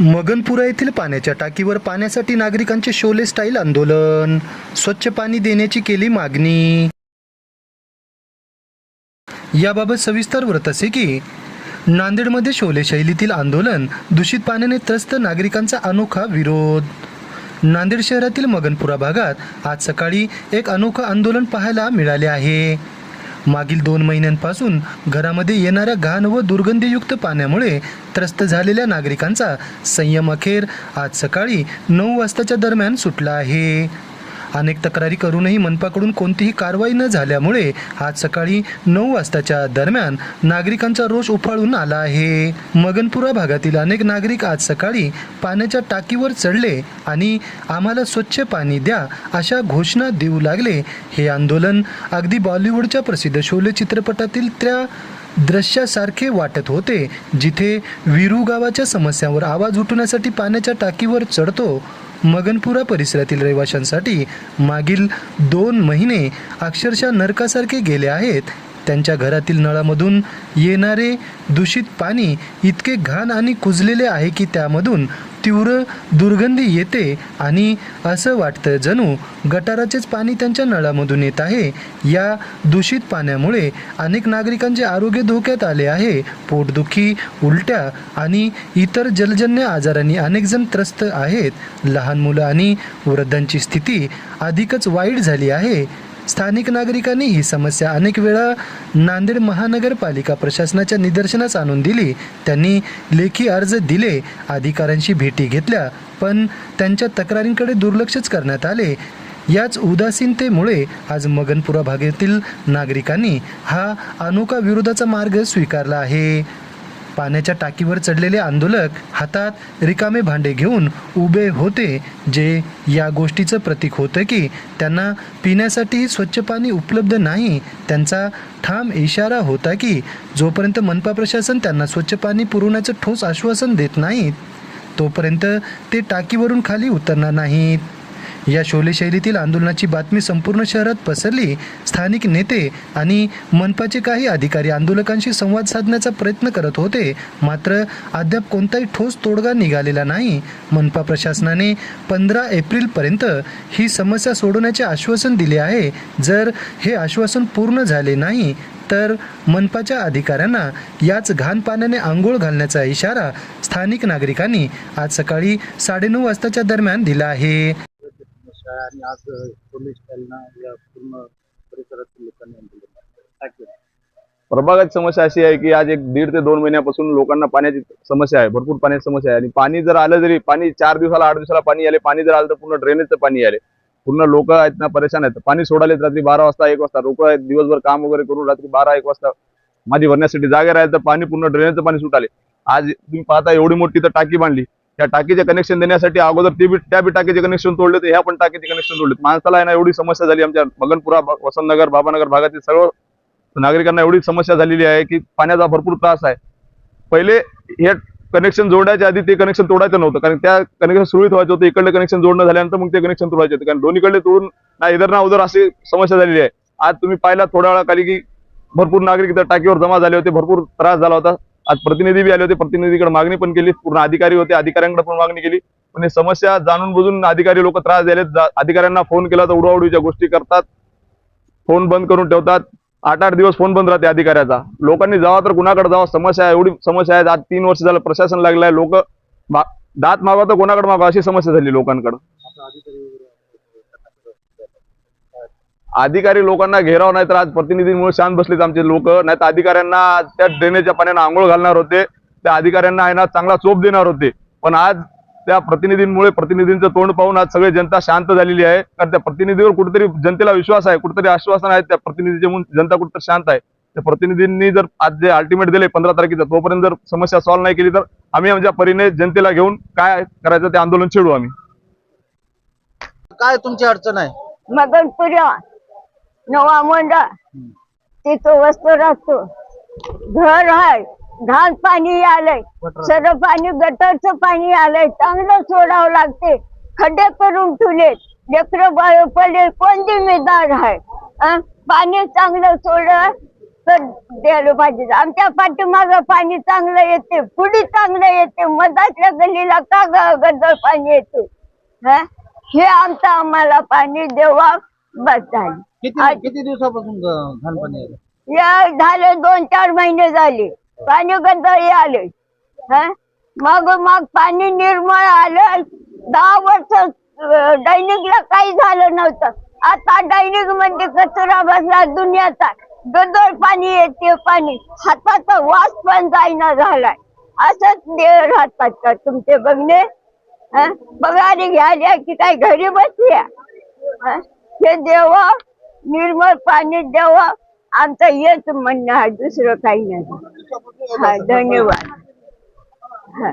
मगनपुरा येथील पाण्याच्या टाकीवर पाण्यासाठी नागरिकांचे शोले स्टाईल आंदोलन. स्वच्छ पाणी देण्याची केली मागणी. याबाबत सविस्तर व्रत असे की नांदेडमध्ये शोले शैलीतील आंदोलन दूषित पाण्याने त्रस्त नागरिकांचा अनोखा विरोध. नांदेड शहरातील मगनपुरा भागात आज सकाळी एक अनोखं आंदोलन पाहायला मिळाले आहे. मागील दोन महिन्यांपासून घरामध्ये येणाऱ्या घाण व दुर्गंधीयुक्त पाण्यामुळे त्रस्त झालेल्या नागरिकांचा संयम अखेर आज सकाळी नऊ वाजताच्या दरम्यान सुटला आहे. अनेक तक्रारी करूनही मनपाकडून कोणतीही कारवाई न झाल्यामुळे आज सकाळी नऊ वाजताच्या दरम्यान नागरिकांचा रोष उफाळून आला आहे. मगनपुरा भागातील अनेक नागरिक आज सकाळी पाण्याच्या टाकीवर चढले आणि आम्हाला स्वच्छ पाणी द्या अशा घोषणा देऊ लागले. हे आंदोलन अगदी बॉलिवूडच्या प्रसिद्ध शोले चित्रपटातील त्या दृश्यासारखे वाटत होते जिथे विरू गावाच्या समस्यांवर आवाज उठवण्यासाठी पाण्याच्या टाकीवर चढतो मगनपुरा परिसरातील रहिवाशांसाठी मागील दोन महिने अक्षरशः नरकासारखे गेले आहेत. त्यांच्या घरातील नळामधून येणारे दूषित पाणी इतके घाण आणि कुजलेले आहे की त्यामधून तीव्र दुर्गंधी येते आणि असं वाटतं जणू गटाराचेच पाणी त्यांच्या नळामधून येत आहे. या दूषित पाण्यामुळे अनेक नागरिकांचे आरोग्य धोक्यात आले आहे. पोटदुखी उलट्या आणि इतर जलजन्य आजारांनी अनेकजण त्रस्त आहेत. लहान मुलं आणि वृद्धांची स्थिती अधिकच वाईट झाली आहे. स्थानिक नागरिकांनी ही समस्या अनेक वेळा नांदेड महानगरपालिका प्रशासनाच्या निदर्शनास आणून दिली. त्यांनी लेखी अर्ज दिले अधिकाऱ्यांशी भेटी घेतल्या पण त्यांच्या तक्रारींकडे दुर्लक्षच करण्यात आले. याच उदासीनतेमुळे आज मगनपुरा भागातील नागरिकांनी हा अनोखा विरोधाचा मार्ग स्वीकारला आहे. पाण्याच्या टाकीवर चढलेले आंदोलक हातात रिकामे भांडे घेऊन उभे होते जे या गोष्टीचं प्रतीक होतं की त्यांना पिण्यासाठी स्वच्छ पाणी उपलब्ध नाही. त्यांचा ठाम इशारा होता की जोपर्यंत मनपा प्रशासन त्यांना स्वच्छ पाणी पुरवण्याचं ठोस आश्वासन देत नाहीत तोपर्यंत ते टाकीवरून खाली उतरणार नाहीत. या शोले शैलीतील आंदोलनाची बातमी संपूर्ण शहरात पसरली. स्थानिक नेते आणि मनपाचे काही अधिकारी आंदोलकांशी संवाद साधण्याचा प्रयत्न करत होते. मात्र अद्याप कोणताही ठोस तोडगा निघालेला नाही. मनपा प्रशासनाने पंधरा एप्रिलपर्यंत ही समस्या सोडवण्याचे आश्वासन दिले आहे. जर हे आश्वासन पूर्ण झाले नाही तर मनपाच्या अधिकाऱ्यांना याच घाण पाण्याने आंघोळ घालण्याचा इशारा स्थानिक नागरिकांनी आज सकाळी साडेनऊ वाजताच्या दरम्यान दिला आहे. आहे आणि आज पोलीस त्यांना या पूर्ण परिसरातील लोकांनी आंदोलन प्रभागाची समस्या अशी आहे की आज एक दीड ते दोन महिन्यापासून लोकांना पाण्याची समस्या आहे भरपूर पाण्याची समस्या आहे. आणि पाणी जर आलं जरी पाणी चार दिवसाला आठ दिवसाला पाणी आले पाणी जर आलं तर पूर्ण ड्रेनेजचं पाणी आले. पूर्ण लोक आहेत ना परेशान आहेत. पाणी सोडालेत रात्री बारा वाजता एक वाजता. लोक आहेत दिवसभर काम वगैरे करून रात्री बारा एक वाजता. माझी भरण्यासाठी जागे राहील तर पाणी पूर्ण ड्रेनेजचं पाणी सुटाले. आज तुम्ही पाहता एवढी मोठी तर टाकी बांधली. या टाकीचे कनेक्शन देण्यासाठी अगोदर ते बी त्या बी टाकीचे कनेक्शन तोडले तर ह्या पण टाकीचे कनेक्शन तोडलेत माणसाला आहे ना एवढी समस्या झाली आमच्या मगनपुरा वसंतनगर बाबानगर भागातील सर्व नागरिकांना एवढी समस्या झालेली आहे की पाण्याचा भरपूर त्रास आहे. पहिले हे कनेक्शन जोडायच्या आधी ते कनेक्शन तोडायचं नव्हतं कारण त्या कनेक्शन सुरळीत व्हायचं होतं. इकडलं कनेक्शन जोडणं झाल्यानंतर मग ते कनेक्शन तोडायचे होते. कारण दोन्हीकडे तोडून ना इधर ना उधर अशी समस्या झालेली आहे. आज तुम्ही पाहिला थोड्या वेळा खाली की भरपूर नागरिक इथं टाकीवर जमा झाले होते भरपूर त्रास झाला होता. आज प्रतिनिधी बी आले होते प्रतिनिधीकडे मागणी पण केली पूर्ण अधिकारी होते अधिकाऱ्यांकडे पण मागणी केली. पण हे समस्या जाणून बुजून अधिकारी लोक त्रास द्यायलेत. अधिकाऱ्यांना फोन केला तर उडवाउडवीच्या गोष्टी करतात फोन बंद करून ठेवतात. आठ आठ दिवस फोन बंद राहते अधिकाऱ्याचा. लोकांनी जावा तर कुणाकडे जावा समस्या आहे एवढी समस्या आहे. आज तीन वर्ष झालं प्रशासन लागलं आहे लोक दात मागा तर कोणाकडे मागा अशी समस्या झाली लोकांकडे. अधिकारी लोकांना घेराव नाही तर आज प्रतिनिधींमुळे शांत बसलेत आमचे लोक. नाही तर अधिकाऱ्यांना त्या ड्रेनेजच्या पाण्यानं आंघोळ घालणार होते. त्या अधिकाऱ्यांना आहे ना चांगला चोप देणार होते. पण आज त्या प्रतिनिधींमुळे प्रतिनिधींचं तोंड पाहून आज सगळे जनता शांत झालेली आहे. कारण त्या प्रतिनिधीवर कुठेतरी जनतेला विश्वास आहे. कुठेतरी आश्वासन आहे. त्या प्रतिनिधीचे म्हणून जनता कुठेतरी शांत आहे. त्या प्रतिनिधींनी जर आज जे अल्टिमेट दिले पंधरा तारखेचं तोपर्यंत जर समस्या सॉल्व्ह नाही केली तर आम्ही आमच्या परीने जनतेला घेऊन काय करायचं ते आंदोलन छेडू आम्ही. काय तुमची अडचण आहे? मगनपुरा नवा मोंडा. तिथं वस्तू राहतो. घर आहे घाण पाणी आलंय. सर्व पाणी गटरचं पाणी आलंय. चांगलं सोडावं लागते. खड्डे करून ठेवले. लेकर बाळ पडले. कोण जिम्मेदार आहे? पाणी चांगलं सोडलं तर द्यायला पाहिजे. आमच्या पाठीमाग पाणी चांगलं येते. पुढे चांगलं येते. मधातल्या गल्लीला का गदर पाणी येते? हं? हे आमचं आम्हाला पाणी देवा बस झाली. किती किती दिवसापासून घाण पाणी आलं? या झाले दोन चार महिने झाले. पाणी गंधळी आले. हं? मग मग पाणी निर्मळ आलं. दहा वर्ष अं, दैनिकला काही झालं नव्हतं. आता दैनिक म्हणजे कचरा बसला दुनियाचा. गदळ पाणी येते पाणी. हाताचा वास पण जाईना झालाय. असंच देव राहतात का तुमचे बघणे? हं? पगारी घ्यायला की काय घरी बसल्या हं? हे देवा निर्मळ पाणी देवा आमचं हेच म्हणणं आहे दुसरं काही नाही. हा धन्यवाद. हा.